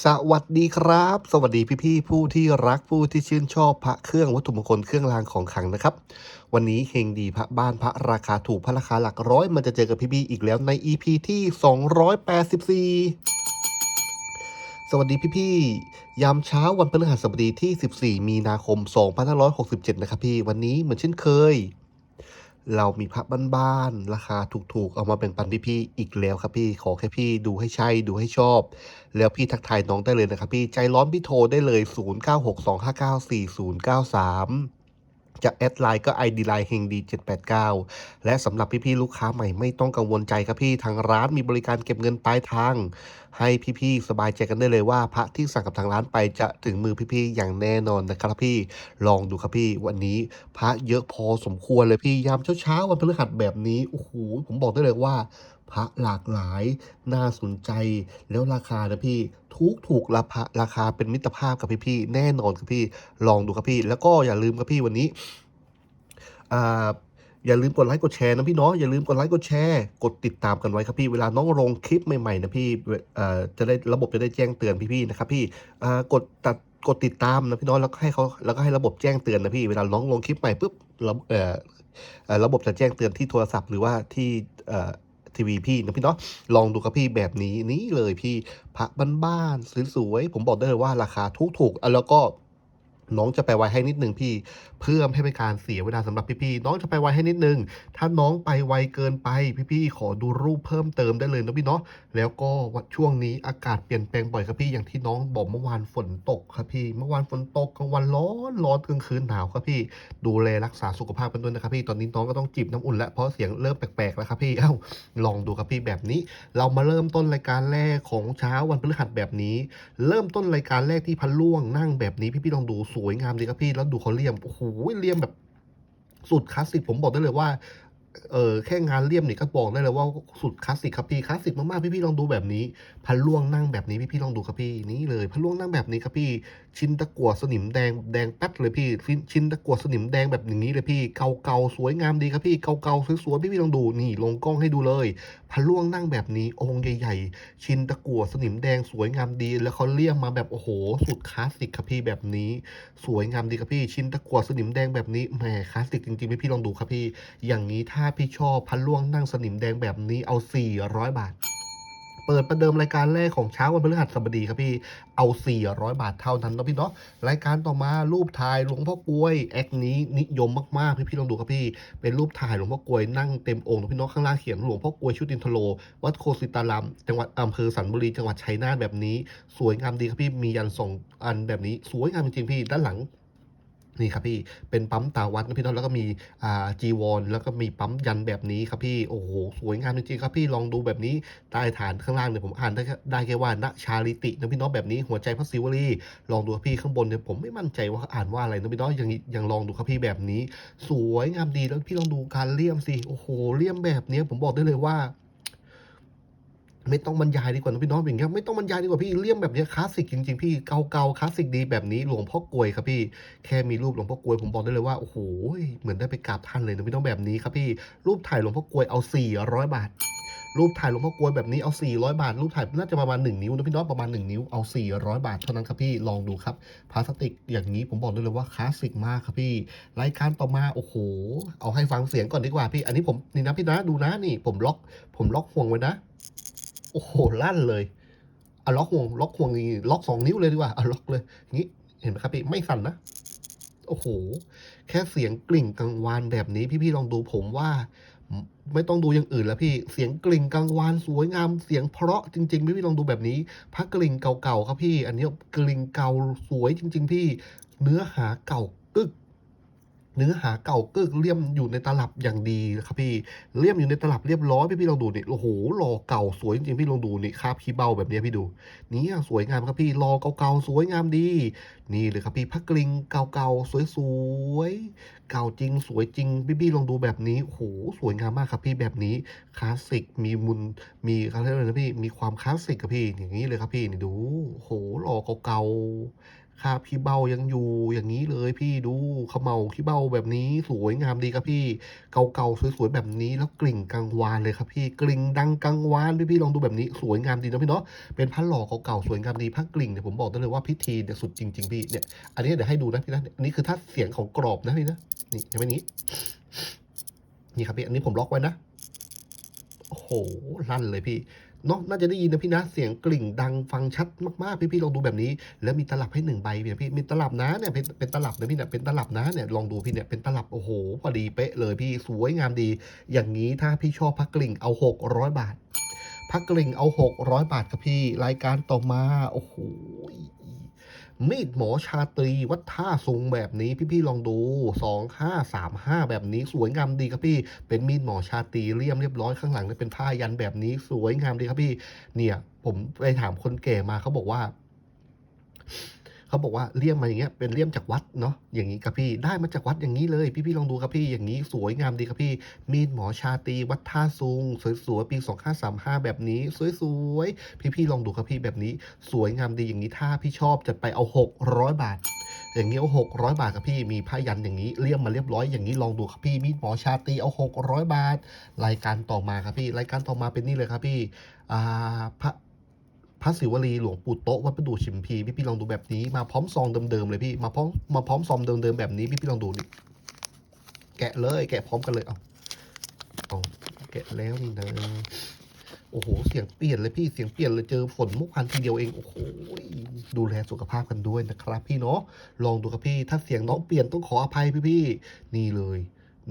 สวัสดีครับ สวัสดีพี่ๆผู้ที่รักผู้ที่ชื่นชอบพระเครื่องวัตถุมงคลเครื่องรางของขลังนะครับ วันนี้เฮงดีพระบ้านพระราคาถูกพระราคาหลักร้อยมันจะเจอกับพี่ๆอีกแล้วใน EP ที่ 284 สวัสดีพี่ๆยามเช้าวันพฤหัสบดีที่ 14 มีนาคม 2567 นะครับพี่วันนี้เหมือนเช่นเคย เรามีพระบ้านๆราคาถูกๆ เอามาแบ่งปันพี่ๆอีกแล้วครับพี่ขอแค่พี่ดูให้ใช่ดูให้ชอบ แล้วพี่ทักทายน้องได้เลยนะครับพี่ใจร้อนพี่โทรได้เลย 0962594093 จะแอดไลน์ก็ ID ไลน์เฮงดี789 และสำหรับพี่ๆลูกค้าใหม่ไม่ต้องกังวลใจครับพี่ทางร้านมีบริการเก็บเงินปลายทาง ให้พี่ๆสบายใจกันได้เลยว่า พระที่สั่งกับทางร้านไปจะถึงมือพี่ๆอย่างแน่นอนนะครับพี่ลองดูครับพี่ วันนี้พระเยอะพอสมควรเลยพี่ยามเช้าๆวันพฤหัสแบบนี้โอ้โหผมบอกได้เลยว่า พระหลากหลาย น่าสนใจ แล้วราคานะพี่ทุกถูกราคาราคาเป็นมิตรภาพกับพี่ๆแน่นอนครับพี่ลองดูครับพี่ แล้วก็อย่าลืมครับพี่วันนี้อ่าอย่าลืมกดไลค์กดแชร์นะพี่เนาะอย่าลืมกดไลค์กดแชร์กดติดตามกันไว้ครับพี่เวลาน้องลงคลิปใหม่ๆนะพี่จะได้ระบบจะได้แจ้งเตือนพี่ๆนะครับพี่กดตัดกดติดตามนะพี่เน้องแล้วก็ให้เขาแล้วก็ให้ระบบแจ้งเตือนนะพี่เวลาน้องลงคลิปใหม่ปุ๊บระบบจะแจ้งเตือนที่โทรศัพท์หรือว่าที่ ทีวีพี่นะพี่เนาะลองดูครับพี่แบบนี้นี่เลยพี่พระบ้านๆสวยๆผมบอกได้เลยว่าราคาถูกๆแล้วก็ น้องจะไปไวให้นิดนึงพี่ เพื่อไม่ให้เป็นการเสียเวลาสำหรับพี่ๆน้องจะไปไวให้นิดนึง ถ้าน้องไปไวเกินไป พี่ๆขอดูรูปเพิ่มเติมได้เลยนะพี่เนาะแล้วก็วช่วงนี้อากาศเปลี่ยนแปลงบ่อยครับพี่อย่างที่น้องบอกเมื่อวานฝนตกครับพี่ เมื่อวานฝนตกกลางวันร้อนร้อนกลางคืนหนาวครับพี่ ดูแลรักษาสุขภาพกันด้วยนะครับพี่ตอนนี้น้องก็ต้องจิบน้ำอุ่นแล้วเพราะเสียงเริ่มแปลกๆแล้วครับพี่เอ้าลองดูครับพี่แบบนี้ เรามาเริ่มต้นรายการแรกของเช้าวันพฤหัสแบบนี้ เริ่มต้นรายการแรกที่พันล่วงนั่งแบบนี้พี่ๆลองดูสวยงามดีครับพี่แล้วดูเขาเลี่ยมโอ้โหเลี่ยมแบบสุดคลาสสิกผมบอกได้เลยว่า เออแค่งานเลี่ยมนี่ก็บอกได้เลยว่าสุดคลาสสิกครับพี่คลาสสิกมากๆพี่ๆลองดูแบบนี้พันล่วงนั่งแบบนี้พี่ๆลองดูครับพี่นี่เลยพันล่วงนั่งแบบนี้ครับพี่ ชิ้นตะกั่วสนิมแดงแดงแป๊ดเลยพี่ ชิ้นตะกั่วสนิมแดงแบบอย่างนี้เลยพี่เก่าๆสวยงามดีครับพี่เก่าๆสวยๆพี่ๆลองดูนี่ลงกล้องให้ดูเลยพันล่วงนั่งแบบนี้องค์ใหญ่ ๆ ชิ้นตะกั่วสนิมแดงสวยงามดี แล้วเขาเลี่ยมมาแบบโอ้โห สุดคลาสสิกครับพี่แบบนี้ สวยงามดีครับพี่ ชิ้นตะกั่วสนิมแดงแบบนี้แหมคลาสสิกจริงๆพี่พี่ลองดูครับพี่ อย่างนี้ถ้าพี่ชอบพันล่วงนั่งสนิมแดงแบบนี้เอา 400 บาท เปิดประเดิมรายการแรกของเช้าวันพฤหัสบดีครับพี่เอา 400 บาทเท่านั้นนะพี่เนาะรายการต่อมารูปถ่ายหลวงพ่อกลวยแอคนี้นิยมมากๆพี่พี่ๆลองดูครับพี่ เป็นรูปถ่ายหลวงพ่อกลวยนั่งเต็มองค์นะพี่เนาะข้างล่างเขียนหลวงพ่อกลวยชุตินทโล วัดโคสิตารามจังหวัดอำเภอสันบุรีจังหวัดชัยนาทแบบนี้ สวยงามดีครับพี่มียันสองอันแบบนี้ สวยงามจริงๆพี่ด้านหลัง นี่ครับพี่เป็นปั๊มตาวัดนะพี่น้องแล้วก็มีอ่าจีวรแล้วก็มีปั๊มยันแบบนี้ครับพี่โอ้โหสวยงามจริงๆครับพี่ลองดูแบบนี้ใต้ฐานข้างล่างเนี่ยผมอ่านได้แค่ได้แค่ว่าณชาลิตินะพี่น้องแบบนี้หัวใจพระศิวลีลองดูพี่ข้างบนเนี่ยผมไม่มั่นใจว่าอ่านว่าอะไรนะพี่น้องยังยังลองดูครับพี่แบบนี้ สวยงามดีแล้วพี่ลองดูการเลี่ยมสิโอ้โหเลี่ยมแบบนี้ผมบอกได้เลยว่า ไม่ต้องบรรยายดีกว่านะพี่น้องอย่างเงี้ยไม่ต้องบรรยายดีกว่าพี่เลี่ยมแบบเนี้ยคลาสสิกจริงๆพี่เก่าๆคลาสสิกดีแบบนี้หลวงพ่อกลวยครับพี่แค่มีรูปหลวงพ่อกลวยผมบอกได้เลยว่าโอ้โหเหมือนได้ไปกราบท่านเลยนะพี่น้องแบบนี้ครับพี่รูปถ่ายหลวงพ่อกลวยเอา 400 บาท รูปถ่ายหลวงพ่อกลวยแบบนี้เอา 400 บาท รูปถ่ายน่าจะประมาณ 1 นิ้วนะพี่น้องประมาณ 1 นิ้วเอา 400 บาทเท่านั้นครับพี่ลองดูครับพลาสติกอย่างนี้ผมบอกได้เลยว่าคลาสสิกมากครับพี่รายการต่อมาโอ้โห เอาให้ฟังเสียงก่อนดีกว่าพี่ อันนี้ผมนี่นะพี่นะดูนะนี่ผมล็อก ผมล็อกห่วงไว้นะ โอ้โหลั่นเลยเอาล็อกห่วงล็อกห่วงนี่ล็อกสองนิ้วเลยดีกว่าเอาล็อกเลยงี้เห็นไหมครับพี่ไม่สั่นนะโอ้โห แค่เสียงกลิ่งกังวานแบบนี้พี่ๆลองดูผมว่า ไม่ต้องดูอย่างอื่นแล้วพี่เสียงกลิ่งกังวานสวยงามเสียงเพราะจริง ๆ พี่ๆลองดูแบบนี้พักกลิ่งเก่าๆครับพี่ อันนี้กลิ่งเก่าสวยจริง ๆ พี่ เนื้อหาเก่ากึก เนื้อหาเก่าเกึกเลี่ยมอยู่ในตลับอย่างดีครับพี่เลี่ยมอยู่ในตลับเรียบร้อยพี่พี่ลองดูนี่โอ้โหหล่อเก่าสวยจริงพี่ลองดูนี่คาบขี้เบ้าแบบนี้พี่ดูนี่สวยงามครับพี่หล่อเก่าๆสวยงามดี นี่เลยครับพี่พักกลิงเก่าๆสวยๆเก่าจริง สวยจริงพี่พี่ลองดูแบบนี้โอ้โหสวยงามมากครับพี่แบบนี้คลาสสิกมีมุนมีอะไรยกอะไรนะพี่มีความคลาสสิกครับพี่อย่างนี้เลยครับพี่นี่ดูโอ้โหหล่อเก่าๆ คราบขี้เบ้ายังอยู่อย่างนี้เลย พี่ดูเขม่าขี้เบ้าแบบนี้สวยงามดีครับพี่ เก่าๆสวยๆแบบนี้แล้วกลิ่งกังวานเลยครับพี่กลิ่งดังกังวานพี่ๆลองดูแบบนี้สวยงามดีนะพี่เนาะเป็นผ้าหล่อเก่าๆสวยงามดีผ้ากลิ่งเนี่ยผมบอกได้เลยว่าพิธีเนี่ยสุดจริง ๆ พี่เนี่ยอันนี้เดี๋ยวให้ดูนะพี่นะอันนี้คือถ้าเสียงของกรอบนะพี่นะนี่เห็นไหมนี้ นี่ครับพี่อันนี้ผมล็อกไว้นะโอ้โหลั่นเลยพี่ เนาะน่าจะได้ยินนะพี่นะเสียงกลิ่งดังฟังชัดมากๆพี่ๆลองดูแบบนี้ แล้วมีตลับให้หนึ่งใบพี่พี่มีตลับนะเนี่ยเป็นเป็นตลับนะพี่เนี่ยเป็นตลับนะเนี่ยลองดูพี่เนี่ยเป็นตลับโอ้โหพอดีเป๊ะเลยพี่สวยงามดี อย่างนี้ถ้าพี่ชอบพักกลิ่งเอา 600 บาทพักกลิ่งเอา 600 บาทครับพี่รายการต่อมาโอ้โห มีดหมอชาตรีวัดท่าทรงแบบนี้พี่ๆลองดู 2535 แบบนี้สวยงามดีครับพี่ เป็นมีดหมอชาตรีเลี่ยมเรียบร้อยข้างหลังเนี่ยเป็นผ้ายันแบบนี้สวยงามดีครับพี่ เนี่ย ผมไปถามคนแก่มาเขาบอกว่า เขาบอกว่าเลี่ยมมาอย่างเงี้ยเป็นเลี่ยมจากวัดเนาะอย่างนี้ครับพี่ได้มาจากวัดอย่างนี้เลยพี่ๆลองดูครับพี่อย่างนี้สวยงามดีครับพี่ มีดหมอชาตีวัดท่าซุงสวยๆปี 2535 แบบนี้สวยๆพี่ๆลองดูครับพี่แบบนี้ สวยงามดีอย่างนี้ถ้าพี่ชอบจัดไปเอา 600 บาทอย่างนี้เอา600บาทครับพี่มีผ้ายันอย่างนี้เลี่ยมมาเรียบร้อยอย่างนี้ลองดูครับพี่มีดหมอชาตีเอา600บาท รายการต่อมาครับพี่ รายการต่อมาเป็นนี่เลยครับพี่อ่าพระ พระศิวลีหลวงปู่โตะวัดประดู่ชิมพีพี่พี่ลองดูแบบนี้มาพร้อมซองเดิมๆเลยพี่มาพร้อมมาพร้อมซองเดิมๆแบบนี้พี่พี่ลองดูนี่แกะเลย แกะพร้อมกันเลยเอาเอาแกะแล้วนี่นะโอ้โห เสียงเปลี่ยนเลยพี่ เสียงเปลี่ยนเลยเจอฝนเมุกพันทีเดียวเอง โอ้โห ดูแลสุขภาพกันด้วยนะครับ พี่เนาะ ลองดูครับพี่ ถ้าเสียงน้องเปลี่ยนต้องขออภัยพี่พี่ๆนี่เลย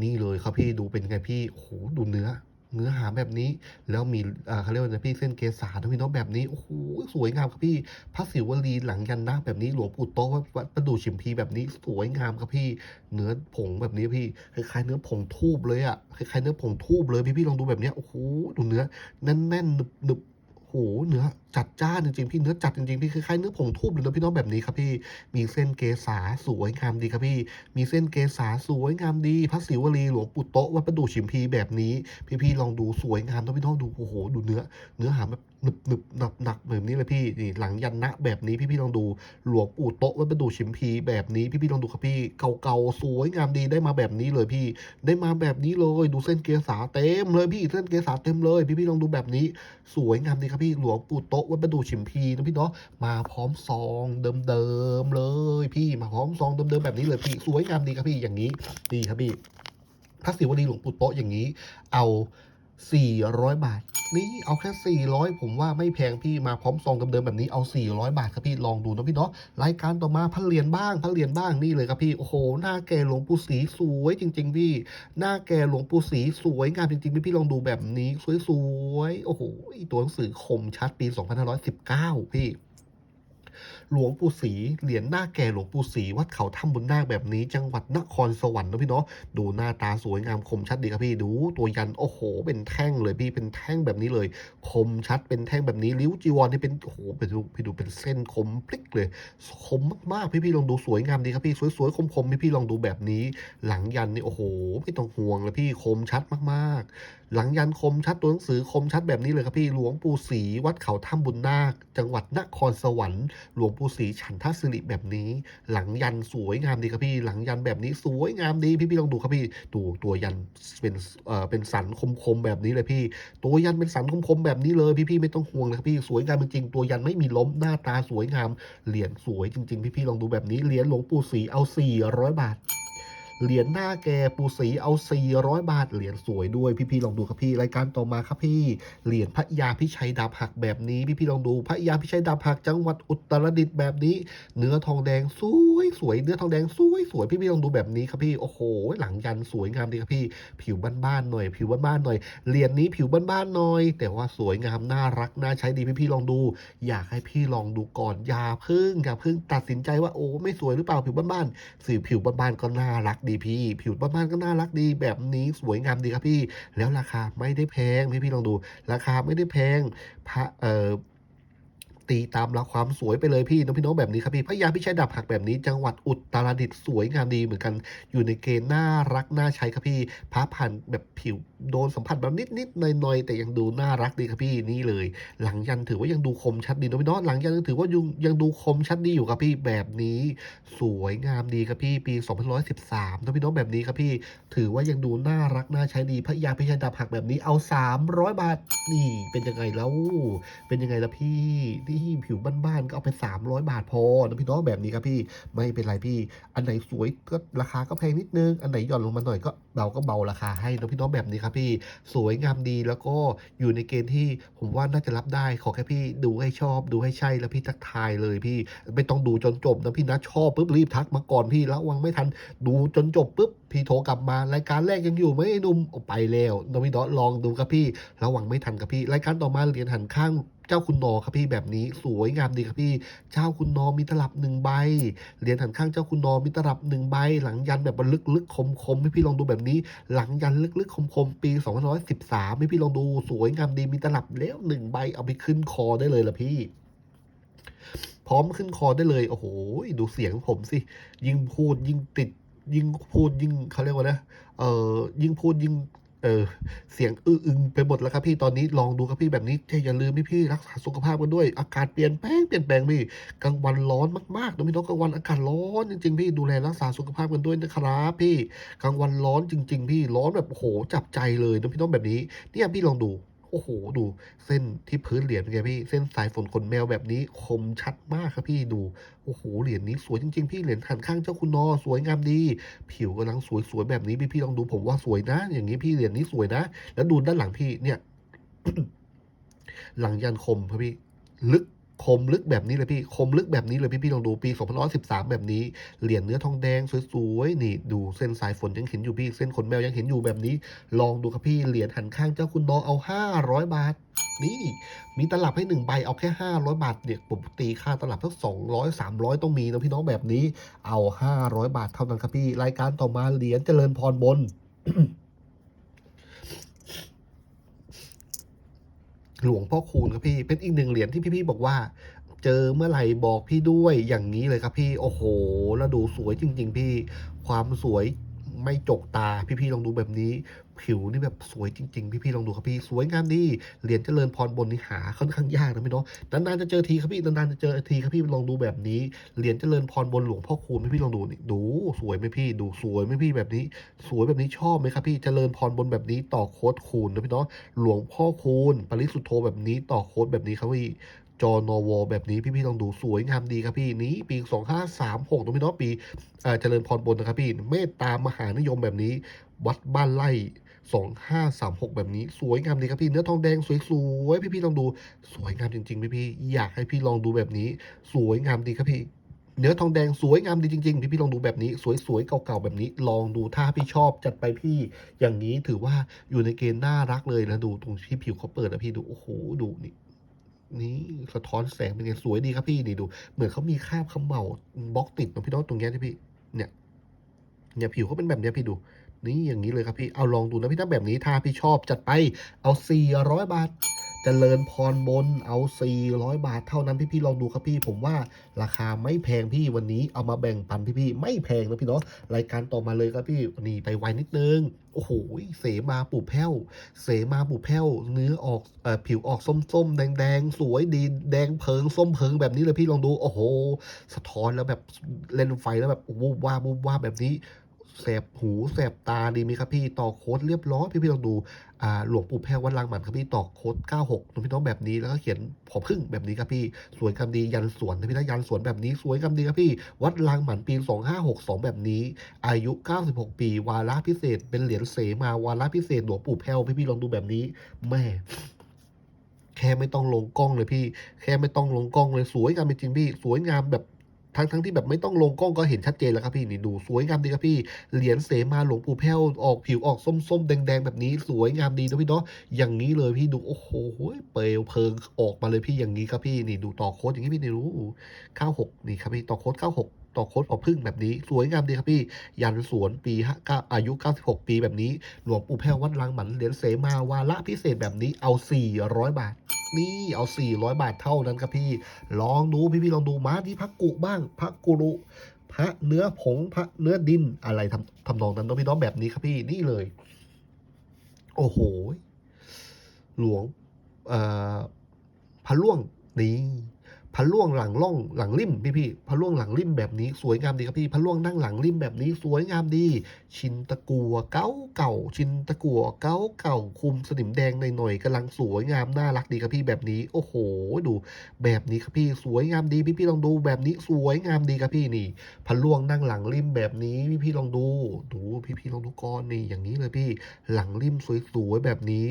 นี่เลยครับพี่ ดูเป็นไงพี่ โอ้โห ดูเนื้อ เนื้อหาแบบนี้ แล้วมีเขาเรียกว่านะพี่เส้นเกษาด้วยพี่เน้องแบบนี้โอ้โหสวยงามครับพี่พระศิวลีหลังยันนาแบบนี้หลวงปู่โตวัดวัดประดู่ฉิมพีแบบนี้สวยงามครับพี่ เนื้อผงแบบนี้พี่คล้ายๆเนื้อผงทูบเลยอะคล้ายๆเนื้อผงทูบเลยพี่พี่ลองดูแบบเนี้ยโอ้โหดูเนื้อแน่นๆหนึบๆโอ้โหเนื้อ จัดจ้านจริงๆพี่เนื้อจัดจริงๆพี่คล้ายๆเนื้อผงทูบเลยนะพี่น้องแบบนี้ครับพี่มีเส้นเกษาสวยงามดีครับพี่ มีเส้นเกษาสวยงามดีพระศิวลีหลวงปู่โตะวัดประดู่ฉิมพีแบบนี้ พี่ๆลองดูสวยงามนะพี่น้องดูโอ้โหดูเนื้อ เนื้อหาแบบหนึบหนึบหนักหนักแบบนี้เลยพี่นี่หลังยันนะแบบนี้พี่ๆลองดูหลวงปู่โตะวัดประดู่ฉิมพีแบบนี้พี่ๆลองดูครับพี่เก่าๆสวยงามดีได้มาแบบนี้เลยพี่ ได้มาแบบนี้เลยดูเส้นเกษาเต็มเลยพี่เส้นเกษาเต็มเลย พี่ๆลองดูแบบนี้ สวยงามดีครับพี่หลวงปู่โตะวัดประดู่ฉิมพีนะพี่เนาะมาพร้อมซองเดิมๆเลย พี่มาพร้อมซองเดิมๆแบบนี้เลยพี่สวยงามดีครับพี่อย่างนี้ดีครับพี่พระศิวลีหลวงปู่โตะอย่างนี้ เอา 400 บาท นี่เอาแค่ 400 ผมว่าไม่แพงพี่มาพร้อมซองเดิมๆแบบนี้เอา 400 บาทครับพี่ลองดูนะพี่เนาะรายการต่อมาพระเหรียญบ้างพระเหรียญบ้างนี่เลยครับพี่โอ้โหหน้าแก่หลวงปู่ศรีสวยจริง ๆ พี่ หน้าแก่หลวงปู่ศรีสวยงามจริงๆพี่พี่ลองดูแบบนี้สวยๆโอ้โหตัวหนังสือคมชัดปี 2519 พี่ หลวงปู่ศรีเหรียญหน้าแก่หลวงปู่ศรีวัดเขาถ้ำบุญนาคแบบนี้ จังหวัดนครสวรรค์นะพี่เนาะดูหน้าตาสวยงามคมชัดดีครับพี่ดูตัวยันโอ้โห เป็นแท่งเลยพี่เป็นแท่งแบบนี้เลย คมชัดเป็นแท่งแบบนี้ริ้วจีวรนี่เป็นโอ้โหไปดูไปดูเป็นเส้นคมพลิกเลย คมมากๆพี่พี่ลองดูสวยงามดีครับพี่สวยๆคมๆพี่พี่ลองดูแบบนี้ หลังยันนี่โอ้โหไม่ต้องห่วงเลยพี่คมชัดมากๆ หลังยันคมชัดตัวหนังสือคมชัดแบบนี้เลยครับพี่หลวงปู่ศรีวัดเขาถ้ำบุญนาค จังหวัดนครสวรรค์หลวงปู่ศรีฉันทสิริแบบนี้ หลังยันสวยงามดีครับพี่ หลังยันแบบนี้สวยงามดีพี่พี่ลองดูครับพี่ดูตัวยันเป็นเอ่อเป็นสันคมๆแบบนี้เลยพี่ ตัวยันเป็นสันคมๆแบบนี้เลยพี่พี่ไม่ต้องห่วงเลยครับพี่สวยงามจริงๆตัวยันไม่มีล้มหน้าตาสวยงามเหรียญสวยจริง ๆ พี่ๆลองดูแบบนี้เหรียญหลวงปู่ศรีเอา400บาท เหรียญหน้าแกปู่ศรีเอา 400 บาท เหรียญสวยด้วยพี่ๆลองดูครับพี่รายการต่อมาครับพี่ เหรียญพระยาพิชัยดาบหักแบบนี้พี่ๆลองดูพระยาพิชัยดาบหักจังหวัดอุตรดิตถ์แบบนี้ เนื้อทองแดงสวยสวยเนื้อทองแดงสวยสวยพี่ๆลองดูแบบนี้ครับพี่โอ้โห หลังยันสวยงามดีครับพี่ ผิวบ้านๆหน่อย ผิวบ้านๆหน่อยเหรียญนี้ผิวบ้านๆหน่อย แต่ว่าสวยงามน่ารักน่าใช้ดีพี่ๆลองดู อยากให้พี่ลองดูก่อนอย่าเพึ่งอย่าเพึ่งตัดสินใจว่าโอ้ไม่สวยหรือเปล่าผิวบ้านๆสีผิวบ้านๆก็น่ารักดีพี่ ผิวบ้านๆก็น่ารักดีแบบนี้สวยงามดีครับพี่ แล้วราคาไม่ได้แพงพี่พี่ลองดู ราคาไม่ได้แพงพระเอ่อ ตีตามราความสวยไปเลยพี่น้องพี่น้องแบบนี้ครับพี่พระยาพิชัยดาบหักแบบนี้ จังหวัดอุตรดิตถ์สวยงามดีเหมือนกัน อยู่ในเกณฑ์น่ารักน่าใช้ครับพี่พระผ่านแบบผิวโดนสัมผัสแบบนิดนิดๆหน่อยหน่อยๆแต่ยังดูน่ารักดีครับพี่นี่เลย หลังยันถือว่ายังดูคมชัดดีนะพี่น้องหลังยันถือว่ายังยังดูคมชัดดีอยู่ครับพี่แบบนี้สวยงามดีครับพี่ปี2513นะพี่น้องแบบนี้ครับพี่ ถือว่ายังดูน่ารักน่าใช้ดีพระยาพิชัยดาบหักแบบนี้เอา 300 บาทนี่เป็นยังไงแล้วเป็นยังไงล่ะพี่นี่ผิวบ้านๆก็เอาไป 300 บาทพอนะพี่น้องแบบนี้ครับพี่ไม่เป็นไรพี่ อันไหนสวยก็ราคาก็แพงนิดนึง อันไหนหย่อนลงมาหน่อยก็เราก็เบาราคาให้นะพี่น้องแบบนี้ครับพี่สวยงามดีแล้วก็อยู่ในเกณฑ์ที่ผมว่าน่าจะรับได้ ขอแค่พี่ดูให้ชอบดูให้ใช่แล้วพี่ทักทายเลยพี่ ไม่ต้องดูจนจบนะพี่นะชอบปุ๊บรีบทักมาก่อนพี่ระวังไม่ทัน ดูจนจบปุ๊บพี่โทรกลับมารายการแรกยังอยู่ไหมไอ้หนุ่มเอาไปแล้วน้องพี่ดอลองดูครับพี่ระวังไม่ทันครับพี่ รายการต่อมาเหรียญหันข้าง เจ้าคุณนอครับพี่แบบนี้สวยงามดีครับพี่ เจ้าคุณนอมีตลับหนึ่งใบ เหรียญหันข้างเจ้าคุณนอมีตลับหนึ่งใบ หลังยันแบบลึกลึกคมคมๆให้พี่ลองดูแบบนี้ หลังยันลึกลึกคมคมๆปี2513ให้พี่ลองดูสวยงามดีมีตลับแล้วหนึ่งใบเอาไปขึ้นคอได้เลยละพี่พร้อมขึ้นคอได้เลย โอ้โห ดูเสียงผมสิ ยิ่งพูดยิ่งติด ยิ่งพูดยิ่งเขาเรียกว่านะเออยิ่งพูดยิ่ง เออเสียงอื้ออึงไปหมดแล้วครับพี่ตอนนี้ลองดูครับพี่แบบนี้แต่อย่าลืมพี่พี่รักษาสุขภาพกันด้วย อากาศเปลี่ยนแปลงเปลี่ยนแปลงพี่กลางวันร้อนมากๆนะพี่น้องกลางวันอากาศร้อนจริงๆพี่ดูแลรักษาสุขภาพกันด้วยนะครับพี่กลางวันร้อนจริง ๆ พี่ร้อนแบบโอ้โหจับใจเลยนะพี่น้องแบบนี้เนี่ยพี่ลองดู โอ้โหดูเส้นที่พื้นเหรียญเป็นไงพี่เส้นสายฝนขนแมวแบบนี้คมชัดมากครับพี่ดูโอ้โหเหรียญนี้สวยจริงๆพี่เหรียญหันข้างเจ้าคุณนอสวยงามดี ผิวกำลังสวยๆแบบนี้พี่พี่ลองดูผมว่าสวยนะ อย่างนี้พี่เหรียญนี้สวยนะ แล้วดูด้านหลังพี่เนี่ย หลังยันคมครับพี่ลึก คมลึกแบบนี้เลยพี่ คมลึกแบบนี้เลยพี่พี่ลองดูปี2513 แบบนี้ เหรียญเนื้อทองแดงสวยๆ นี่ดูเส้นสายฝนยังเห็นอยู่พี่ เส้นขนแมวยังเห็นอยู่แบบนี้ ลองดูครับพี่ เหรียญหันข้างเจ้าคุณนอเอา 500 บาท นี่ มีตลับให้หนึ่งใบเอาแค่ 500 บาทเนี่ยผมตีค่าตลับสัก200 300 ต้องมีนะพี่น้องแบบนี้ เอา 500 บาทเท่านั้นครับพี่ รายการต่อมาเหรียญเจริญพรบน หลวงพ่อคูณครับพี่ เป็นอีกหนึ่งเหรียญที่พี่ๆบอกว่า เจอเมื่อไหร่บอกพี่ด้วยอย่างนี้เลยครับพี่โอ้โห แล้วดูสวยจริง ๆ พี่ ความสวยไม่จกตาพี่ๆลองดูแบบนี้ ผิวนี่แบบสวยจริง ๆ พี่ๆลองดูครับพี่สวยงามดีเหรียญเจริญพรบนนี่หาค่อนข้างยากนะพี่เนาะนานๆจะเจอทีครับพี่นานๆจะเจอทีครับพี่ลองดูแบบนี้เหรียญเจริญพรบนหลวงพ่อคูณพี่ๆลองดูนี่ดูสวยไหมพี่ดูสวยไหมพี่แบบนี้ สวยแบบนี้ชอบไหมครับพี่เจริญพรบนแบบนี้ต่อโค้ดคูณนะพี่เนาะหลวงพ่อคูณปริสุทธโธแบบนี้ต่อโค้ดแบบนี้ครับพี่จอนอวอแบบนี้พี่ๆลองดูสวยงามดีครับพี่นี้ปี 2536ตรงพี่เน้องปีเอ่อเจริญพรบนนะครับพี่เมตตามหานิยมแบบนี้ วัดบ้านไร่ 2536 แบบนี้สวยงามดีครับพี่เนื้อทองแดงสวยๆพี่ๆลองดูสวยงามจริงๆพี่ๆอยากให้พี่ลองดูแบบนี้ สวยงามดีครับพี่เนื้อทองแดงสวยงามดีจริงๆ พี่ๆลองดูแบบนี้สวยๆเก่าๆแบบนี้ ลองดูถ้าพี่ชอบจัดไปพี่อย่างนี้ถือว่าอยู่ในเกณฑ์น่ารักเลยแล้วดูตรงที่ผิวเขาเปิดอะพี่ดูโอ้โหดูนี่นี่สะท้อนแสงเป็นไงสวยดีครับพี่นี่ดู เหมือนเขามีคราบเขมเหลาบล็อกติดตรงพี่น้องตรงนี้ที่พี่เนี่ยเนี่ยผิวเขาเป็นแบบนี้พี่ดู นี่อย่างนี้เลยครับพี่ เอาลองดูนะพี่ถ้าแบบนี้ถ้าพี่ชอบจัดไปเอา 400 บาทเจริญพรบนเอา 400 บาทเท่านั้นพี่พี่ๆลองดูครับพี่ ผมว่าราคาไม่แพงพี่วันนี้เอามาแบ่งปันพี่พี่ๆไม่แพงนะพี่เนาะรายการต่อมาเลยครับพี่นี่ไปไวนิดนึงโอ้โหเสมาปูแพ้วเสมาบุแพ้วเนื้อออกอผิวออกส้มๆ แดงๆ สวยดีแดงเพิงส้มเพิงแบบนี้เลยพี่ลองดูโอ้โห สะท้อนแล้วแบบเล่นไฟแล้วแบบวูบว่าวูบว่าแบบนี้ แสบหูแสบตาดีไหมครับพี่ต่อโค้ดเรียบร้อยพี่พี่ลองดูอ่าหลวงปู่แพ้ววัดลางหมันครับพี่ต่อโค้ด96น้องพี่น้องแบบนี้แล้วก็เขียนผอพึ่งแบบนี้ครับพี่สวยงามดียันสวนนะพี่นะยันสวนแบบนี้สวยงามดีครับพี่ วัดลางหมันปี 2562 แบบนี้ อายุ 96 ปี วาระพิเศษ เป็นเหรียญเสมาวาระพิเศษหลวงปู่แพ้วพี่พี่ลองดูแบบนี้แม่แค่ไม่ต้องลงกล้องเลยพี่ แค่ไม่ต้องลงกล้องเลยสวยงามจริงพี่ สวยงามแบบ ทั้งทั้งที่แบบไม่ต้องลงกล้องก็เห็นชัดเจนแล้วครับพี่นี่ดูสวยงามดีครับพี่เหรียญเสมาหลวงปู่แพ้วออกผิวออกส้มๆแดงๆแบบนี้สวยงามดีนะพี่เนาะอย่างนี้เลยพี่ดูโอ้โหเปลวเพลิงออกมาเลยพี่อย่างนี้ครับพี่นี่ดูต่อโค้ดอย่างนี้พี่นี่รู้96นี่ครับพี่ต่อโค้ด96 ต่อโค้ดผอพึ่งแบบนี้ สวยงามดีครับพี่ ยันสวนปีห้าก้าอายุ 96 ปีแบบนี้ หลวงปู่แพ้ววัดลังหมันเหรียญเสมาวาระพิเศษแบบนี้เอา 400 บาทนี่เอา 400 บาทเท่านั้นครับพี่ ลองดูพี่พี่ๆลองดูมาที่พระกุบ้างพระกุรุพระเนื้อผงพระเนื้อดินอะไรทำทำนองนั้นน้องพี่น้องแบบนี้ครับพี่นี่เลย โอ้โห หลวงพระล่วงนี่ พระล่วงหลังล่องหลังริมพี่พี่พระล่วงหลังริมแบบนี้สวยงามดีครับพี่พระล่วงนั่งหลังริมแบบนี้สวยงามดี ชินตะกัวเก้าเก่า ชินตะกัวเก้าเก่าคุมสนิมแดงหน่อยๆกำลังสวยงามน่ารักดีครับพี่แบบนี้ โอ้โห ดูแบบนี้ครับพี่สวยงามดีพี่พี่ลองดูแบบนี้สวยงามดีครับพี่นี่พระล่วงนั่งหลังริมแบบนี้พี่พี่ลองดูดูพี่พี่ลองดูก้อนนี่อย่างนี้เลยพี่ หลังริมสวยๆแบบนี้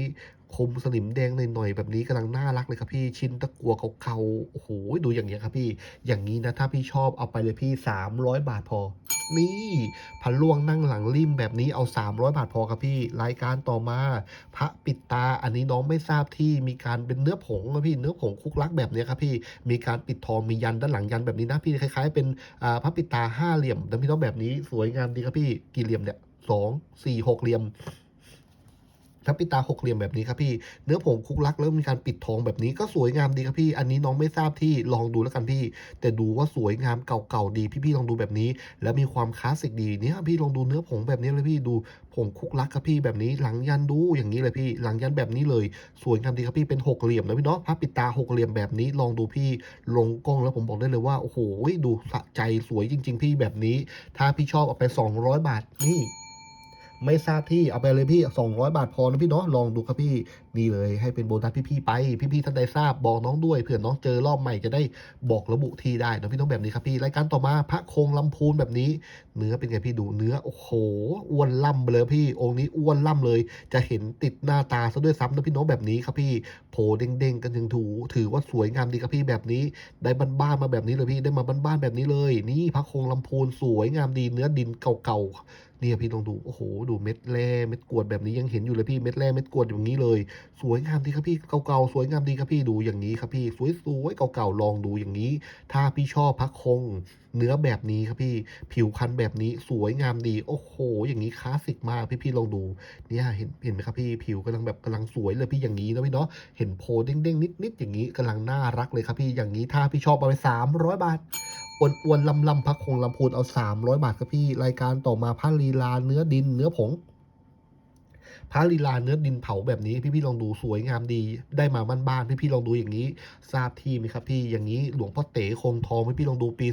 คมสนิมแดงหน่อยๆแบบนี้กำลังน่ารักเลยครับพี่ชิ้นตะกัวเก่าๆโอ้โหดูอย่างเงี้ยครับพี่ อย่างนี้นะถ้าพี่ชอบเอาไปเลยพี่ 300 บาทพอ นี่พันล่วงนั่งหลังริมแบบนี้เอา 300 บาทพอครับพี่ รายการต่อมา พระปิดตาอันนี้น้องไม่ทราบที่มีการเป็นเนื้อผงนะพี่เนื้อผงคุกลักแบบนี้ครับพี่มีการปิดทองมียันด้านหลังยันแบบนี้นะพี่คล้ายๆ เป็นพระปิดตาห้าเหลี่ยมแต่พี่น้องแบบนี้สวยงามดีครับพี่กี่เหลี่ยมเนี่ยสองสี่หกเหลี่ยม ถ้าปิดตาหกเหลี่ยมแบบนี้ครับพี่ เนื้อผงคุกลักแล้วมีการปิดทองแบบนี้ก็สวยงามดีครับพี่ อันนี้น้องไม่ทราบที่ลองดูแล้วกันพี่ แต่ดูว่าสวยงามเก่าๆดีพี่ๆลองดูแบบนี้ แล้วมีความคลาสสิกดีเนี่ยพี่ลองดูเนื้อผงแบบนี้เลยพี่ดูผงคุกลักครับพี่แบบนี้หลังยันดูอย่างนี้เลยพี่ หลังยันแบบนี้เลยสวยงามดีครับพี่เป็นหกเหลี่ยมนะพี่เนาะพับปิดตาหกเหลี่ยมแบบนี้ลองดูพี่ลงกล้องแล้วผมบอกได้เลยว่าโอ้โหดูสะใจสวยจริง ๆ พี่แบบนี้ ถ้าพี่ชอบเอาไป 200 บาทนี่ ไม่ทราบที่เอาไปเลยพี่200บาทพอนะพี่เนาะลองดูครับพี่นี่เลยให้เป็นโบนัสพี่ๆไป พี่ๆท่านใดทราบบอกน้องด้วยเผื่อน้องเจอรอบใหม่จะได้บอกระบุที่ได้นะพี่น้องแบบนี้ครับพี่รายการต่อมาพระโคงลำพูนแบบนี้ เนื้อเป็นไงพี่ดูเนื้อโอ้โหอ้วนล่ำไปเลยพี่องค์นี้อ้วนล่ำเลย จะเห็นติดหน้าตาซะด้วยซ้ำนะพี่น้องแบบนี้ครับพี่โผเด้งๆกันถึงถูถือว่าสวยงามดีครับพี่แบบนี้ ได้บ้านๆมาแบบนี้เลยพี่ได้มาบ้านๆแบบนี้เลย นี่พระโคงลำพูนสวยงามดีเนื้อดินเก่าๆ นี่ยพี่ลองดูโอ้โหดูเม็ดแร่เม็ดกวดแบบนี้ยังเห็นอยู่เลยพี่เม็ดแร่เม็ดกวดอย่างนี้เลย สวยงามดีครับพี่เก่าๆสวยงามดีครับพี่ดูอย่างนี้ครับพี่สวยๆเก่าๆลองดูอย่างนี้ ถ้าพี่ชอบพักคง เนื้อแบบนี้ครับพี่ผิวคันแบบนี้สวยงามดี โอ้โห อย่างนี้คลาสสิกมากพี่ๆลองดูเนี่ยเห็นเห็นไหมครับพี่ผิวกำลังแบบกำลังสวยเลยพี่อย่างนี้นะพี่เนาะเห็นโพเด้งๆนิดๆอย่างนี้กำลังน่ารักเลยครับพี่อย่างนี้ถ้าพี่ชอบเอาไป300บาทอ้วนๆลำลำพักคงลำพูนเอา 300 บาทครับพี่ รายการต่อมาผ้าลีลาเนื้อดินเนื้อผง พระลีลาเนื้อดินเผาแบบนี้ พี่ๆลองดูสวยงามดี ได้มาบ้านๆพี่ๆลองดูอย่างนี้ ทราบที่ไหมครับพี่อย่างนี้หลวงพ่อเต๋คงทองพี่ๆลองดูปี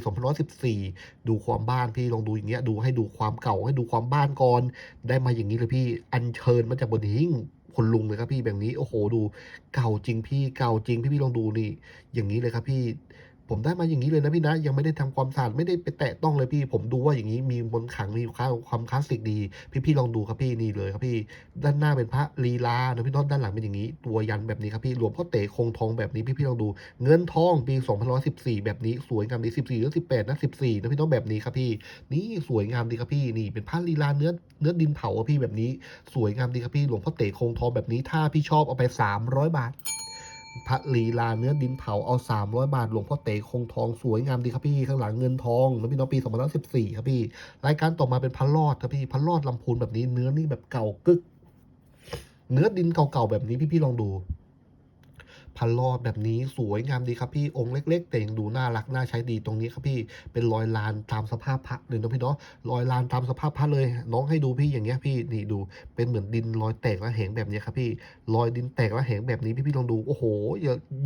2514 ดูความบ้านพี่ลองดูอย่างเงี้ยดูให้ดูความเก่าให้ดูความบ้านก่อนได้มาอย่างนี้เลยพี่อัญเชิญมาจากบนหิ้งคนลุงเลยครับพี่แบบนี้โอ้โหดู เก่าจริงพี่เก่าจริงพี่พี่ลองดูนี่ อย่างนี้เลยครับพี่ ผมได้มาอย่างนี้เลยนะพี่นะ ยังไม่ได้ทำความสะอาดไม่ได้ไปแตะต้องเลยพี่ ผมดูว่าอย่างนี้มีมนขังมีความความคลาสสิกดี พี่พี่ลองดูครับพี่นี่เลยครับพี่ ด้านหน้าเป็นพระลีลานะพี่น้องด้านหลังเป็นอย่างนี้ ตัวยันแบบนี้ครับพี่หลวงพ่อเต๋คงทองแบบนี้พี่พี่ลองดู เงินทองปี2514 แบบนี้สวยงามดี14หรือ18นะ14นะพี่น้องแบบนี้ครับพี่ นี่สวยงามดีครับพี่นี่เป็นผ้าลีลาเนื้อเนื้อดินเผาอะพี่แบบนี้ สวยงามดีครับพี่หลวงพ่อเต๋คงทองแบบนี้ถ้าพี่ชอบเอาไป 300 บาท พระลีลาเนื้อดินเผาเอา 300 บาทหลวงพ่อเต๋คงทองสวยงามดีครับพี่ข้างหลังเงินทองแล้วพี่น้องปี2014ครับพี่ รายการต่อมาเป็นพระรอดครับพี่พระรอดลำพูนแบบนี้เนื้อนี่แบบเก่ากึก เนื้อดินเก่าๆแบบนี้พี่ๆลองดู พันรอดแบบนี้สวยงามดีครับพี่องค์เล็ก ๆ แต่ยังดูน่ารักน่าใช้ดีตรงนี้ครับพี่เป็นรอยลานตามสภาพพระเลยนะพี่เนาะรอยลานตามสภาพพระเลย น้องให้ดูพี่อย่างเงี้ยพี่นี่ดูเป็นเหมือนดินรอยแตกและแหงแบบนี้ครับพี่รอยดินแตกและแหงแบบนี้พี่ๆลองดูโอ้โห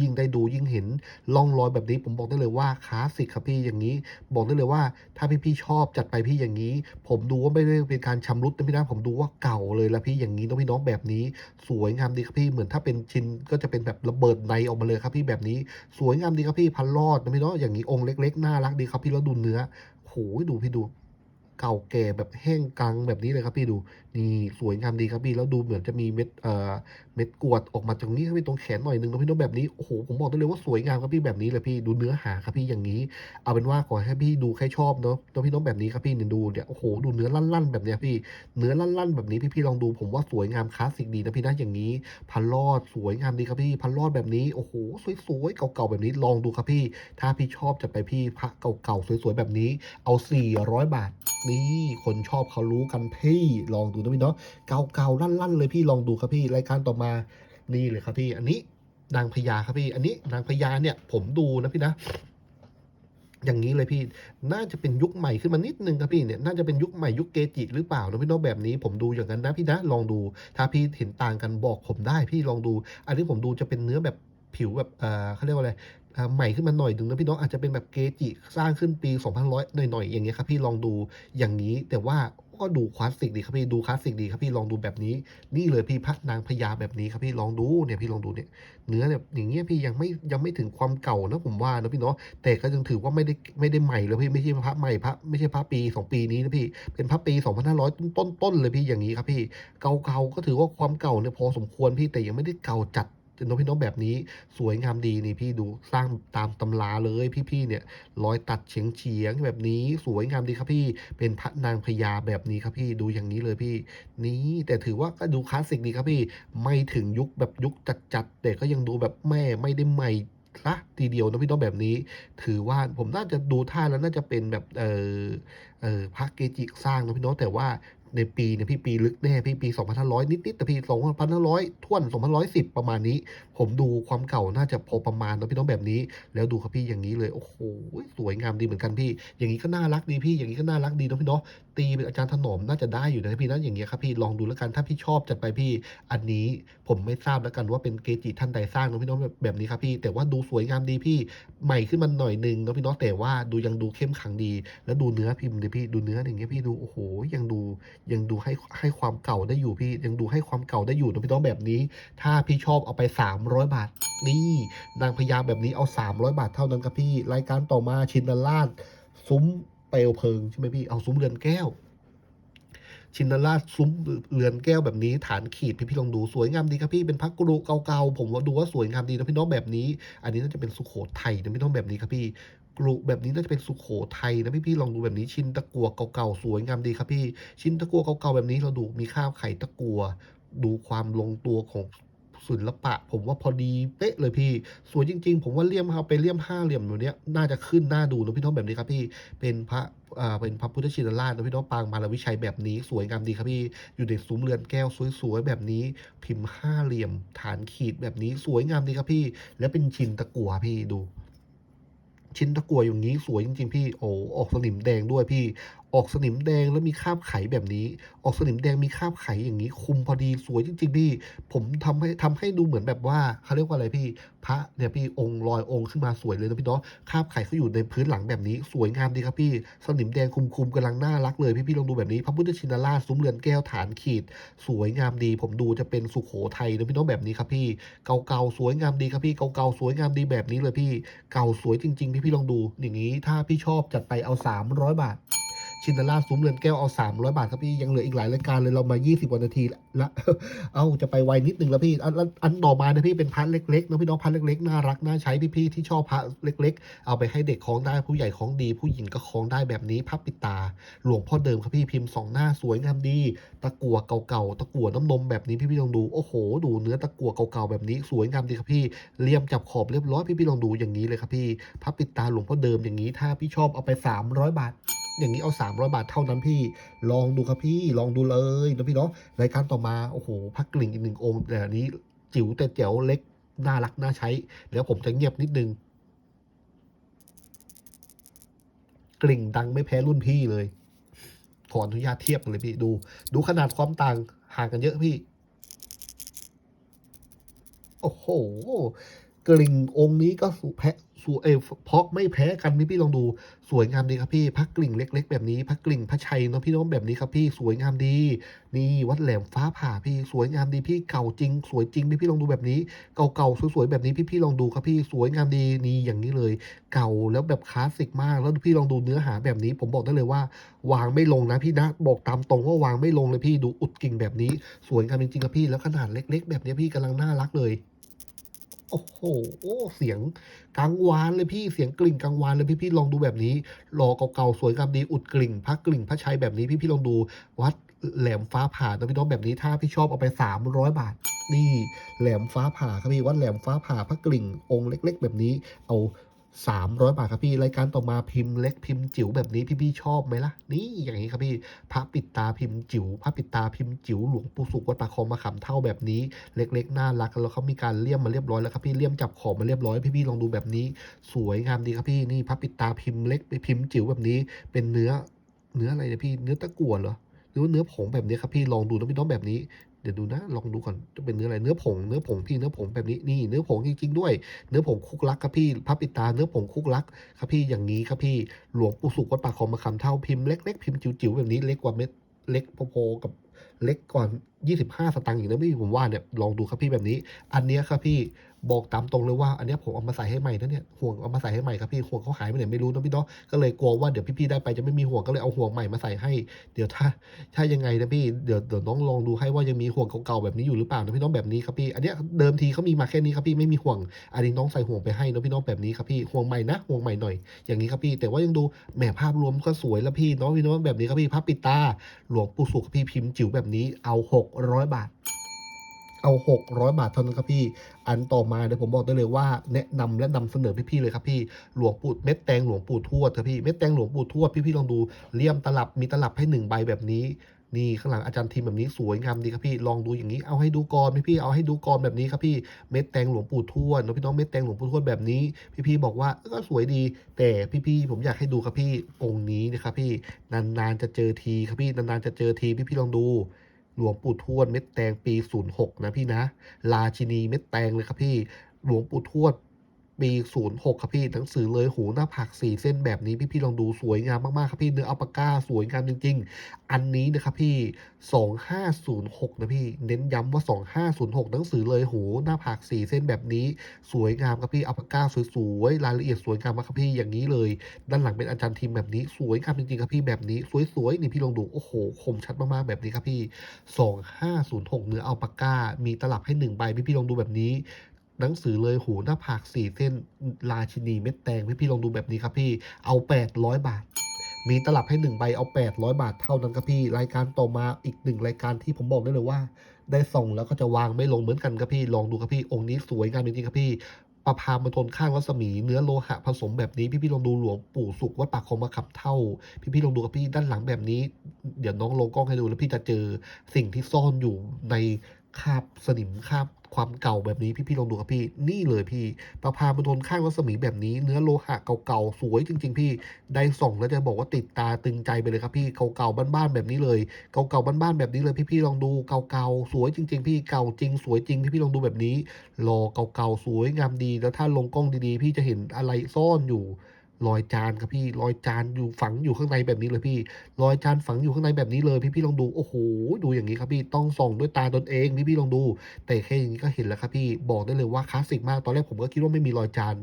ยิ่งได้ดูยิ่งเห็นร่องรอยแบบนี้ผมบอกได้เลยว่าคลาสสิกครับพี่อย่างนี้ บอกได้เลยว่าถ้าพี่ๆชอบจัดไปพี่อย่างนี้ ผมดูว่าไม่ได้เป็นการชำรุดนะพี่นะผมดูว่าเก่าเลยล้วพี่อย่างนี้น้องพี่น้องแบบนี้ สวยงามดีครับพี่เหมือนถ้าเป็นชิ้นก็จะเป็นแบบระเบิดในออกมาเลยครับพี่แบบนี้สวยงามดีครับพี่พันรอดนะพี่เนาะอย่างนี้องค์เล็ก ๆ น่ารักดีครับพี่แล้วดูเนื้อโหดูพี่ดูเก่าแก่แบบแห้งกังแบบนี้เลยครับพี่ดูนี่สวยงามดีครับพี่แล้วดูเหมือนจะมีเม็ดเอ่อเม็ดกรวดออกมาตรงนี้ครับพี่ตรงแขนหน่อยนึงนะพี่น้องแบบนี้โอ้โหผมบอกได้เลยว่าสวยงามครับพี่แบบนี้เลยพี่ดูเนื้อหาครับพี่อย่างนี้ เอาเป็นว่าขอให้พี่ดูแค่ชอบเนาะแล้วพี่น้องแบบนี้ครับพี่เนี่ยดูเนี่ยโอ้โหดูเนื้อลั่นๆแบบเนี้ยพี่เนื้อลั่นๆแบบนี้พี่ๆลองดูผมว่าสวยงามคลาสสิกดีนะพี่นะอย่างนี้พันลอดสวยงามดีครับพี่พันลอดแบบนี้โอ้โหสวยๆเก่าๆแบบนี้ลองดูครับพี่ ถ้าพี่ชอบจะไปพี่พระเก่าๆสวยๆแบบนี้ เอา 400 บาทนี่คนชอบเขารู้กันพี่ลองดูนะพี่เนาะเก่าๆลั่นๆเลยพี่ลองดูครับพี่รายการต่อมานี่เลยครับพี่ อันนี้นางพญาครับพี่ อันนี้นางพญาเนี่ย ผมดูนะพี่นะอย่างนี้เลยพี่ น่าจะเป็นยุคใหม่ขึ้นมานิดนึงครับพี่เนี่ย น่าจะเป็นยุคใหม่ยุคเกจิหรือเปล่านะพี่น้องแบบนี้ ผมดูอย่างนั้นนะพี่นะ ลองดู ถ้าพี่เห็นต่างกันบอกผมได้พี่ลองดู อันนี้ผมดูจะเป็นเนื้อแบบผิวแบบเออเขาเรียกว่าอะไรใหม่ขึ้นมาหน่อยหนึ่งนะพี่น้องอาจจะเป็นแบบเกจิสร้างขึ้นปี 2100 หน่อยๆ อย่างเงี้ยครับพี่ลองดูอย่างนี้แต่ว่า ก็ดูคลาสสิกดีครับพี่ดูคลาสสิกดีครับพี่ลองดูแบบนี้ นี่เลยพี่พระนางพญาแบบนี้ครับพี่ลองดูเนี่ยพี่ลองดูเนี่ยเนื้อแบบอย่างเงี้ยพี่ยังไม่ยังไม่ถึงความเก่านะผมว่านะพี่เนาะแต่ก็ยังถือว่าไม่ได้ไม่ได้ใหม่เลยพี่ไม่ใช่พระใหม่พระไม่ใช่พระปีสองปีนี้นะพี่เป็นพระปี 2500ต้นต้นๆเลยพี่อย่างนี้ครับพี่เก่าๆก็ถือว่าความเก่าเนี่ยพอสมควรพี่แต่ยังไม่ได้เก่าจัด น้องพี่น้องแบบนี้สวยงามดีนี่พี่ดูสร้างตามตำราเลยพี่ๆเนี่ยรอยตัดเฉียงเฉียงแบบนี้สวยงามดีครับพี่เป็นพระนางพญาแบบนี้ครับพี่ดูอย่างนี้เลยพี่ นี่แต่ถือว่าก็ดูคลาสสิกดีครับพี่ไม่ถึงยุคแบบยุคจัดๆแต่ก็ยังดูแบบแม่ไม่ได้ใหม่ละทีเดียวนะพี่น้องแบบนี้ ถือว่าผมน่าจะดูท่าแล้วน่าจะเป็นแบบเออเออพระเกจิสร้างนะพี่น้องแต่ว่า ในปีเนี่ยพี่ปีลึกแน่พี่ปี 2500 นิดๆแต่พี2500ท่วน 2510 ประมาณนี้ ผมดูความเก่าน่าจะพอประมาณนะพี่น้องแบบนี้ แล้วดูครับพี่อย่างนี้เลยโอ้โหสวยงามดีเหมือนกันพี่ อย่างนี้ก็น่ารักดีพี่อย่างนี้ก็น่ารักดีนะพี่เนาะตีเป็นอาจารย์ถนอมน่าจะได้อยู่นะพี่นะอย่างเงี้ยครับพี่ลองดูแล้วกันถ้าพี่ชอบจัดไปพี่อันนี้ผมไม่ทราบแล้วกันว่าเป็นเกจิท่านใดสร้างนะพี่น้องแบบแบบนี้ครับพี่ แต่ว่าดูสวยงามดีพี่ใหม่ขึ้นมาหน่อยหนึงนะพี่น้องแต่ว่าดูยังดูเข้มขังดี แล้วดูเนื้อพิมพ์ดิพี่ดูเนื้ออย่างเงี้ยพี่ดูโอ้โหยังดูยังดูให้ให้ความเก่าได้อยู่พี่ ยังดูให้ความเก่าได้อยู่นะพี่น้องแบบนี้ ถ้าพี่ชอบเอาไป 300 บาทนี่นางพญาแบบนี้เอา 300 บาทเท่านั้นครับพี่ รายการต่อมาชินดาราชซุ้ม เปลวเพลิงใช่ไหมพี่เอาซุ้มเรือนแก้ว ชินราชซุ้มเรือนแก้วแบบนี้ฐานขีดพี่พี่ลองดูสวยงามดีครับพี่เป็นพักกรุเก่าๆผมว่าดูว่าสวยงามดีนะพี่น้องแบบนี้ อันนี้น่าจะเป็นสุโขทัยนะพี่น้องแบบนี้ครับพี่กรุแบบนี้น่าจะเป็นสุโขทัยนะพี่พี่ลองดูแบบนี้ชินตะกัวเก่าๆสวยงามดีครับพี่ชินตะกัวเก่าๆแบบนี้เราดูมีข้าวไข่ตะกัว ดูความลงตัวของ ศิลปะ ผมว่าพอดีเป๊ะเลยพี่ สวยจริง ๆ ผมว่าเลี่ยมเอาไปเลี่ยมห้าเหลี่ยมแบบเนี้ยน่าจะขึ้นหน่าดูนะพี่น้องแบบนี้ครับพี่เป็นพระอ่าเป็นพระพุทธชินราชนะพี่น้องปางมารวิชัยแบบนี้ สวยงามดีครับพี่อยู่ในซุ้มเรือนแก้วสวยๆแบบนี้ พิมพ์ห้าเหลี่ยม ฐานขีดแบบนี้สวยงามดีครับพี่ แล้วเป็นชินตะกัวพี่ดูชิ้นตะกัวอย่างนี้สวยจริงๆพี่ โอ้ออกสนิมแดงด้วยพี่ ออกสนิมแดงแล้วมีคราบไขแบบนี้ ออกสนิมแดงมีคราบไขอย่างนี้ คุมพอดีสวยจริงๆพี่ ผมทำให้ทำให้ดูเหมือนแบบว่าเขาเรียกว่าอะไรพี่ พระเนี่ยพี่องค์ลอยองค์ขึ้นมาสวยเลยนะพี่เนาะคราบไขเขาอยู่ในพื้นหลังแบบนี้ สวยงามดีครับพี่ สนิมแดงคุมๆกำลังน่ารักเลยพี่พี่ลองดูแบบนี้ พระพุทธชินราชซุ้มเรือนแก้วฐานขีด สวยงามดี ผมดูจะเป็นสุโขทัยนะพี่เน้องแบบนี้ครับพี่ เก่าๆสวยงามดีครับพี่ เก่าๆสวยงามดีแบบนี้เลยพี่ เก่าสวยจริง ๆ พี่พี่ลองดูอย่างนี้ถ้าพี่ชอบจัดไปเอา300บาท ชินดาราซุ้มเรือนแก้วเอา 300 บาทครับพี่ยังเหลืออีกหลายรายการเลยเรามา 20กว่านาทีแล้วละเอาจะไปไวนิดนึงแล้วพี่อันอันอันต่อมานะพี่เป็นพันเล็กๆนะพี่น้องพันเล็กๆน่ารักน่าใช้พี่ๆที่ชอบพระเล็ก ๆ เอาไปให้เด็กคล้องได้ผู้ใหญ่คล้องดี ผู้หญิงก็คล้องได้แบบนี้พับปิดตา หลวงพ่อเดิมครับพี่พิมพ์สองหน้าสวยงามดี ตะกั่วเก่าๆตะกั่วน้ำนมแบบนี้พี่พี่ลองดูโอ้โห ดูเนื้อตะกั่วเก่าๆแบบนี้สวยงามดีครับพี่เลี่ยมจับขอบเรียบร้อยพี่พี่ลองดูอย่างนี้เลยครับพี่พับปิดตาหลวงพ่อเดิมอย่างนี้ถ้าพี่ชอบเอาไป 300 บาท อย่างนี้เอา 300 บาทเท่านั้นพี่ ลองดูครับพี่ลองดูเลยนะพี่เนาะรายการต่อมาโอ้โหพักกลิ่งอีกหนึ่งองค์ แต่อันนี้จิ๋วแต่แจ๋วเล็กน่ารักน่าใช้ แล้วผมจะเงียบนิดนึง กลิ่งดังไม่แพ้รุ่นพี่เลย ขออนุญาตเทียบกันเลยพี่ดู ดูขนาดความต่างห่างกันเยอะพี่ โอ้โห กลิ่งองค์นี้ก็สุแพะ สวยเอเพราะไม่แพ้กันพี่พี่ลองดูสวยงามดีครับพี่พักกลิ่งเล็ก ๆ แบบนี้พักกลิ่งพระชัยเนาะพี่น้องแบบนี้ครับพี่สวยงามดี นี่วัดแหลมฟ้าผ่าพี่สวยงามดีพี่เก่าจริง สวยจริงพี่พี่ลองดูแบบนี้เก่าๆสวยๆแบบนี้พี่พี่ลองดูครับพี่สวยงามดีนี่อย่างนี้เลย เก่าแล้วแบบคลาสสิกมาก แล้วพี่ลองดูเนื้อหาแบบนี้ ผมบอกได้เลยว่าวางไม่ลงนะพี่นะบอกตามตรงว่าวางไม่ลงเลยพี่ดูอุดกิ่งแบบนี้ สวยงามจริงๆครับพี่แล้วขนาดเล็ก ๆ แบบนี้พี่กำลังน่ารักเลย โอ้โหเสียงกังวานเลยพี่เสียงกลิ่งกังวานเลยพี่พี่ลองดูแบบนี้รอเก่าๆสวยงามดีอุดกลิ่งพักกลิ่งพระชัยแบบนี้พี่พี่ลองดูวัดแหลมฟ้าผ่านะพี่น้องแบบนี้ถ้าพี่ชอบเอาไป 300 บาท นี่แหลมฟ้าผ่าครับพี่วัดแหลมฟ้าผ่าพระกลิ่งองค์เล็ก ๆ แบบนี้เอา 300 บาทครับพี่ รายการต่อมาพิมพ์เล็กพิมพ์จิ๋วแบบนี้พี่ๆชอบไหมล่ะ นี่อย่างนี้ครับพี่พระปิดตาพิมพ์จิ๋วพระปิดตาพิมพ์จิ๋วหลวงปู่สุขวัดปาคองมาขำเท่าแบบนี้ เล็กๆน่ารักแล้วเขามีการเลี่ยมมาเรียบร้อยแล้วครับพี่เลี่ยมจับขอบมาเรียบร้อยพี่ๆลองดูแบบนี้ สวยงามดีครับพี่นี่พระปิดตาพิมพ์เล็กไปพิมพ์จิ๋วแบบนี้ เป็นเนื้อเนื้ออะไรเนี่ยพี่เนื้อตะกั่วเหรอหรือว่าเนื้อผงแบบนี้ครับพี่ลองดูนะพี่น้องแบบนี้ เดี๋ยวดูนะ ลองดูก่อนจะเป็นเนื้ออะไร เนื้อผง เนื้อผงพี่ เนื้อผงแบบนี้ นี่ เนื้อผงจริงๆด้วย เนื้อผงคุกลักครับพี่พระปิตา เนื้อผงคุกลักครับพี่ อย่างนี้ครับพี่ หลวงปู่สุกวัดปากคลองมาคำเท่าพิมพ์เล็กๆพิมพ์จิ๋วๆแบบนี้ เล็กกว่าเม็ด เล็กพอๆกับเล็กก่อน 25 สตางค์อีกนะพี่ผมว่าเนี่ย ลองดูครับพี่แบบนี้ อันเนี้ยครับพี่ บอกตามตรงเลยว่าอันนี้ผมเอามาใส่ให้ใหม่นะเนี่ยห่วงเอามาใส่ให้ใหม่ครับพี่ห่วงเขาหายไปไหนไม่รู้นะพี่เนาะก็เลยกลัวว่าเดี๋ยวพี่ๆได้ไปจะไม่มีห่วงก็เลยเอาห่วงใหม่มาใส่ให้ เดี๋ยวถ้าถ้ายังไงนะพี่เดี๋ยวเดี๋ยวน้องลองดูให้ว่ายังมีห่วงเก่าๆแบบนี้อยู่หรือเปล่านะพี่น้องแบบนี้ครับพี่อันนี้เดิมทีเขามีมาแค่นี้ครับพี่ไม่มีห่วงอันนี้น้องใส่ห่วงไปให้นะพี่น้องแบบนี้ครับพี่ห่วงใหม่นะห่วงใหม่หน่อยอย่างนี้ครับพี่ แต่ว่ายังดูแหมภาพรวมก็สวยแล้วพี่น้องพี่น้องแบบนี้ครับพี่ภาพปิดตาหลวงปู่สุขพี่พิมพ์จิ๋วแบบนี้เอา 600 บาท เอา 600 บาทเท่านั้นครับพี่ อันต่อมาเดี๋ยวผมบอกได้เลยว่าแนะนำและนำเสนอพี่ๆเลยครับพี่ หลวงปู่เม็ดแตงหลวงปู่ทวดครับพี่ เม็ดแตงหลวงปู่ทวดพี่ๆลองดู เลี่ยมตลับมีตลับให้หนึ่งใบแบบนี้นี่ข้างหลังอาจารย์ทีมแบบนี้สวยงามดีครับพี่ลองดูอย่างนี้เอาให้ดูก่อนพี่พี่ๆเอาให้ดูก่อนแบบนี้ครับพี่เม็ดแตงหลวงปู่ทวดเนอะพี่น้องเม็ดแตงหลวงปู่ทวดแบบนี้ พี่พี่ๆบอกว่าก็สวยดี แต่พี่พี่ๆผมอยากให้ดูครับพี่องค์นี้นะครับพี่นานๆจะเจอทีครับพี่นานๆจะเจอทีพี่พี่ๆลองดู หลวงปู่ทวดเม็ดแตงปี 06 นะพี่นะ ราชินีเม็ดแตงเลยครับพี่ หลวงปู่ทวด ปี06ครับพี่หนังสือเลยหูหน้าผากสี่เส้นแบบนี้พี่ๆลองดูสวยงามมากๆครับพี่เนื้ออัปก้าสวยงามจริง ๆ อันนี้นะครับพี่ 2506นะพี่เน้นย้ำว่า 2506 หนังสือเลยหูหน้าผากสี่เส้นแบบนี้ สวยงามครับพี่อัปก้าสวยๆรายละเอียดสวยงามมากครับพี่อย่างนี้เลย ด้านหลังเป็นอาจารย์ทีมแบบนี้สวยงามจริงๆครับพี่แบบนี้สวยๆนี่พี่ลองดูโอ้โหคมชัดมากๆแบบนี้ครับพี่ 2506 เนื้ออัปก้ามีตลับให้1ใบพี่พี่ลองดูแบบนี้ หนังสือเลยหูหน้าผาก4เส้นราชินีเม็ดแตงพี่พี่ลองดูแบบนี้ครับพี่เอา800บาท มีตลับให้1ใบเอา800บาทเท่านั้นครับพี่ รายการต่อมาอีกหนึ่งรายการที่ผมบอกได้เลยว่า ได้ส่งแล้วก็จะวางไม่ลงเหมือนกันครับพี่ ลองดูครับพี่องค์นี้สวยงามจริงๆครับพี่ประพามณฑลข้างรัศมีเนื้อโลหะผสมแบบนี้ พี่พี่ลองดูหลวงปู่สุขวัดปากคลองมาขับเท่า พี่พี่ลองดูครับพี่ด้านหลังแบบนี้ เดี๋ยวน้องลงกล้องให้ดูแล้วพี่จะเจอสิ่งที่ซ่อนอยู่ในคาบสนิมคาบ ความเก่าแบบนี้พี่พี่ลองดูครับพี่ นี่เลยพี่ประพามณฑลข้างรัศมีแบบนี้ เนื้อโลหะเก่าๆสวยจริง ๆ พี่ ได้ส่องแล้วจะบอกว่าติดตาตึงใจไปเลยครับพี่เก่าๆบ้านๆแบบนี้เลย เก่าๆบ้านๆแบบนี้เลยพี่ๆลองดูเก่าๆสวยจริง ๆ พี่เก่าจริง สวยจริงพี่ๆลองดูแบบนี้รอเก่าๆสวยงามดี แล้วถ้าลงกล้องดีๆ พี่จะเห็นอะไรซ่อนอยู่ รอยจานครับพี่รอยจานอยู่ฝังอยู่ข้างในแบบนี้เลยพี่รอยจานฝังอยู่ข้างในแบบนี้เลยพี่พี่ลองดูโอ้โหดูอย่างนี้ครับพี่ต้องส่องด้วยตาตนเองพี่พี่ลองดู แต่แค่อย่างนี้ก็เห็นแล้วครับพี่บอกได้เลยว่าคลาสสิกมากตอนแรกผมก็คิดว่าไม่มีรอยจาน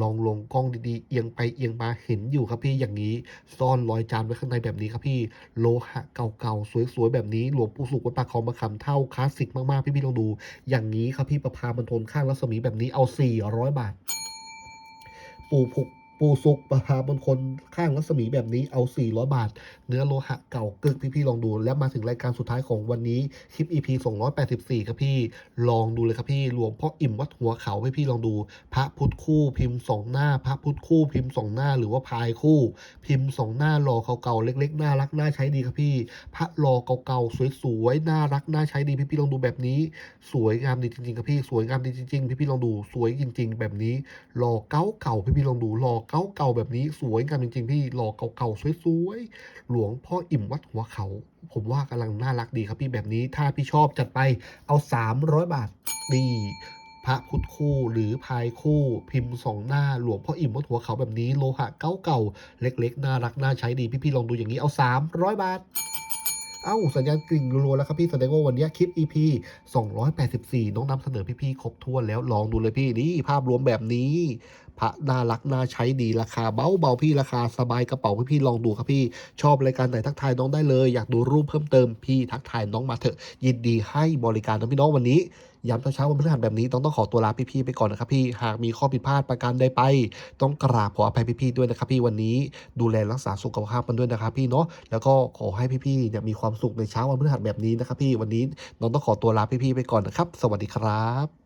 ลองลงกล้องดีๆ เอียงไปเอียงมาเห็นอยู่ครับพี่อย่างนี้ซ่อนรอยจานไว้ข้างในแบบนี้ครับพี่โลหะเก่าๆสวยๆแบบนี้หลวงปู่สุขวัดปากคลองมาคำเท่าคลาสสิกมากๆพี่ๆลองดู อย่างนี้ครับพี่ประพาบรรทนข้างรัศมีแบบนี้เอา 400 บาท ปูผุก ปูสุกประพาบนคนข้างรัศมีแบบนี้เอา 400 บาท เนื้อโลหะเก่ากึกพี่ๆลองดู แล้วมาถึงรายการสุดท้ายของวันนี้ คลิป EP 284 ครับพี่ ลองดูเลยครับพี่หลวงพ่ออิ่มวัดหัวเขาให้พี่ลองดู พระพุทธคู่พิมพ์สองหน้า พระพุทธคู่พิมพ์สองหน้า หรือว่าพายคู่ พิมพ์สองหน้าหล่อเก่าๆเล็กๆน่ารักน่าใช้ดีครับพี่ พระหล่อเก่าๆสวยๆน่ารักน่าใช้ดีพี่ๆลองดูแบบนี้ สวยงามดีจริงๆครับพี่สวยงามดีจริงๆพี่ๆลองดูสวยจริง ๆ แบบนี้หล่อเก่าเก่าๆพี่ๆลองดูหล่อเก่าเก่าๆแบบนี้สวยงามจริงๆพี่หล่อเก่าๆสวยๆหลวงพ่ออิ่มวัดหัวเขา ผมว่ากำลังน่ารักดีครับพี่แบบนี้ถ้าพี่ชอบจัดไปเอา 300 บาทนี่พระพุทธคู่หรือพายคู่พิมพ์สองหน้าหลวงพ่ออิ่มวัดหัวเขาแบบนี้โลหะเก่าๆเล็กๆ น่ารักน่าใช้ดีพี่ๆลองดูอย่างนี้เอา 300 บาทเอ้า สัญญาณกริ่งรัวแล้วครับพี่แสดงว่าวันนี้คลิป EP 284 น้องนำเสนอพี่ๆครบถ้วนแล้วลองดูเลยพี่นี่ภาพรวมแบบนี้ พระน่ารักน่าใช้ดีราคาเบาๆพี่ราคาสบายกระเป๋าพี่ๆลองดูครับพี่ ชอบรายการไหนทักทายน้องได้เลย อยากดูรูปเพิ่มเติมพี่ทักทายน้องมาเถอะ ยินดีให้บริการนะพี่น้องวันนี้ย้ำเช้าวันพฤหัสแบบนี้ต้องต้องขอตัวลาพี่ๆไปก่อนนะครับพี่หากมีข้อผิดพลาดประการใดไป ต้องกราบขออภัยพี่ๆด้วยนะครับพี่วันนี้ดูแลรักษาสุขภาพกันด้วยนะครับพี่เนาะแล้วก็ขอให้พี่ๆเนี่ยมีความสุขในเช้าวันพฤหัสแบบนี้นะครับพี่วันนี้น้องต้องขอตัวลาพี่ๆไปก่อนนะครับ สวัสดีครับ